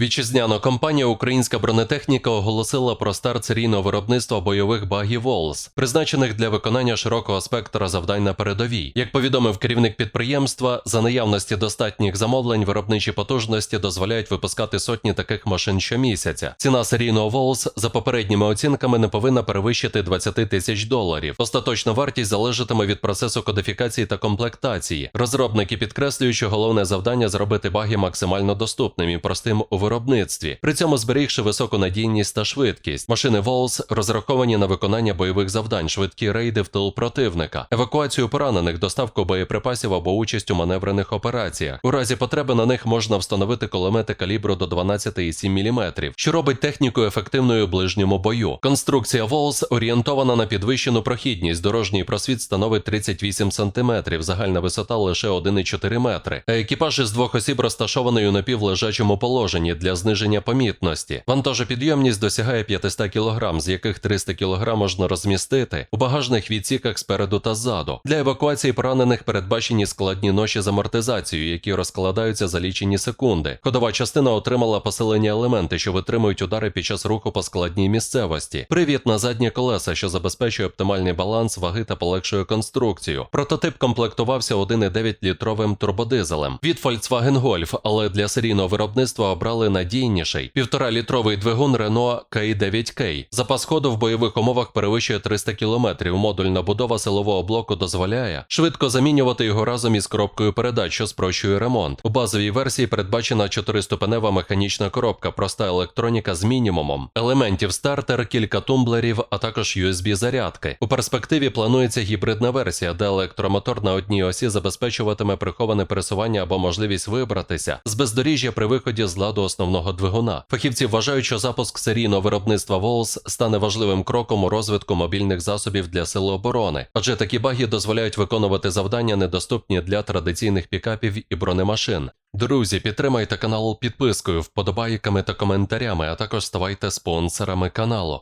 Вітчизняна компанія Українська бронетехніка оголосила про старт серійного виробництва бойових багів Волс, призначених для виконання широкого спектра завдань на передовій. Як повідомив керівник підприємства, за наявності достатніх замовлень виробничі потужності дозволяють випускати сотні таких машин щомісяця. Ціна серійного Волс за попередніми оцінками не повинна перевищити 20 тисяч доларів. Остаточна вартість залежатиме від процесу кодифікації та комплектації. Розробники підкреслюють, що головне завдання зробити баги максимально доступним і простим у виробництві, при цьому зберігши високу надійність та швидкість. Машини Волс розраховані на виконання бойових завдань, швидкі рейди в тил противника, евакуацію поранених, доставку боєприпасів або участь у маневрених операціях. У разі потреби на них можна встановити кулемети калібру до 12,7 мм, що робить техніку ефективною у ближньому бою. Конструкція Волс орієнтована на підвищену прохідність. Дорожній просвіт становить 38 см, загальна висота лише 1,4 метри. Екіпаж із двох осіб розташований у напівлежачому положенні для зниження помітності. Вантажопідйомність досягає 500 кг, з яких 300 кг можна розмістити у багажних відсіках спереду та ззаду. Для евакуації поранених передбачені складні ноші з амортизацією, які розкладаються за лічені секунди. Ходова частина отримала посилені елементи, що витримують удари під час руху по складній місцевості. Привід на задні колеса, що забезпечує оптимальний баланс ваги та полегшує конструкцію. Прототип комплектувався 1,9 літровим турбодизелем від Volkswagen Golf, але для серійного виробництва обрали надійніший 1,5 літровий двигун Renault K9K. Запас ходу в бойових умовах перевищує 300 км. Модульна будова силового блоку дозволяє швидко замінювати його разом із коробкою передач, що спрощує ремонт. У базовій версії передбачена чотириступенева механічна коробка, проста електроніка з мінімумом, елементів стартер, кілька тумблерів, а також USB-зарядки. У перспективі планується гібридна версія, де електромотор на одній осі забезпечуватиме приховане пересування або можливість вибратися з бездоріжжя при виході з ладу основного двигуна. Фахівці вважають, що запуск серійного виробництва Волс стане важливим кроком у розвитку мобільних засобів для сил оборони, адже такі баги дозволяють виконувати завдання, недоступні для традиційних пікапів і бронемашин. Друзі, підтримайте канал підпискою, вподобайками та коментарями, а також ставайте спонсорами каналу.